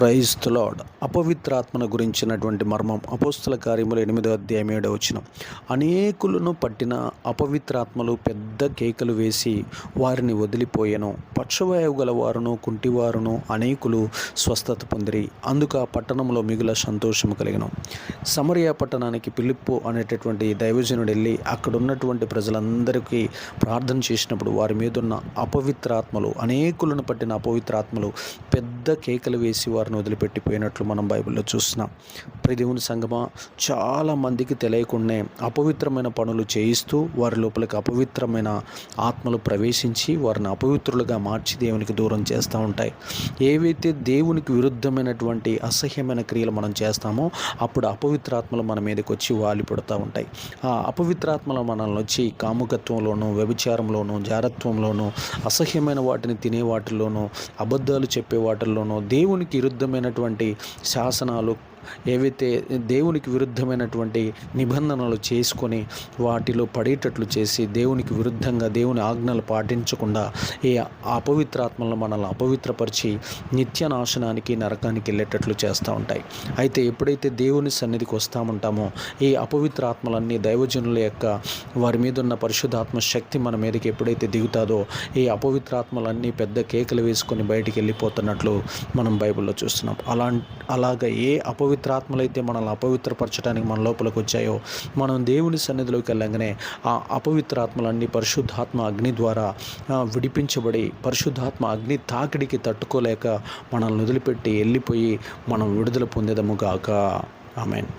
Praise lord అపవిత్రాత్మను గురించినటువంటి మర్మం అపోస్తుల కార్యములు ఎనిమిదో అధ్యాయం ఏడో వచ్చిన అనేకులను పట్టిన అపవిత్రాత్మలు పెద్ద కేకలు వేసి వారిని వదిలిపోయెను. పక్షవాయువు గల వారును కుంటివారును అనేకులు స్వస్థత పొందిరి. అందుకు ఆ పట్టణంలో మిగుల సంతోషము కలిగను. సమరియా పట్టణానికి పిలుపు అనేటటువంటి దైవజనుడు వెళ్ళి అక్కడ ఉన్నటువంటి ప్రజలందరికీ ప్రార్థన చేసినప్పుడు వారి మీదున్న అపవిత్రాత్మలు అనేకులను పట్టిన అపవిత్రాత్మలు పెద్ద కేకలు వేసి వారు వారిని వదిలిపెట్టిపోయినట్లు మనం బైబిల్లో చూస్తున్నాం. ప్రదేవుని సంగమా చాలా మందికి తెలియకుండానే అపవిత్రమైన పనులు చేయిస్తూ వారి లోపలికి అపవిత్రమైన ఆత్మలు ప్రవేశించి వారిని అపవిత్రులుగా మార్చి దేవునికి దూరం చేస్తూ ఉంటాయి. ఏవైతే దేవునికి విరుద్ధమైనటువంటి అసహ్యమైన క్రియలు మనం చేస్తామో అప్పుడు అపవిత్రాత్మలు మన మీదకి వచ్చి వాలిపడుతూ ఉంటాయి. ఆ అపవిత్రాత్మలు మనల్ని వచ్చి కాముకత్వంలోనూ వ్యభిచారంలోనూ జారత్వంలోనూ అసహ్యమైన వాటిని తినే వాటిల్లోనూ అబద్ధాలు చెప్పే వాటిల్లోనూ దేవునికి విరుద్ధ విరుద్ధమైనటువంటి శాసనాలు ఏవైతే దేవునికి విరుద్ధమైనటువంటి నిబంధనలు చేసుకొని వాటిలో పడేటట్లు చేసి దేవునికి విరుద్ధంగా దేవుని ఆజ్ఞలు పాటించకుండా ఈ అపవిత్రాత్మలను మనల్ని అపవిత్రపరిచి నిత్య నాశనానికి నరకానికి వెళ్ళేటట్లు చేస్తూ ఉంటాయి. అయితే ఎప్పుడైతే దేవుని సన్నిధికి వస్తామంటామో ఈ అపవిత్రాత్మలన్నీ దైవజనుల యొక్క వారి మీద ఉన్న పరిశుద్ధాత్మ శక్తి మన మీదకి ఎప్పుడైతే దిగుతాదో ఈ అపవిత్రాత్మలన్నీ పెద్ద కేకలు వేసుకొని బయటికి వెళ్ళిపోతున్నట్లు మనం బైబిల్లో చూస్తున్నాం. అలా అలాగ ఏ అపవిత్రాత్మలైతే మనల్ని అపవిత్రపరచడానికి మన లోపలికి వచ్చాయో మనం దేవుని సన్నిధిలోకి వెళ్ళగానే ఆ అపవిత్ర ఆత్మలన్నీ పరిశుద్ధాత్మ అగ్ని ద్వారా విడిపించబడి పరిశుద్ధాత్మ అగ్ని తాకిడికి తట్టుకోలేక మనల్ని వదిలిపెట్టి వెళ్ళిపోయి మనం విడుదల పొందేదముగాక ఆమెన్.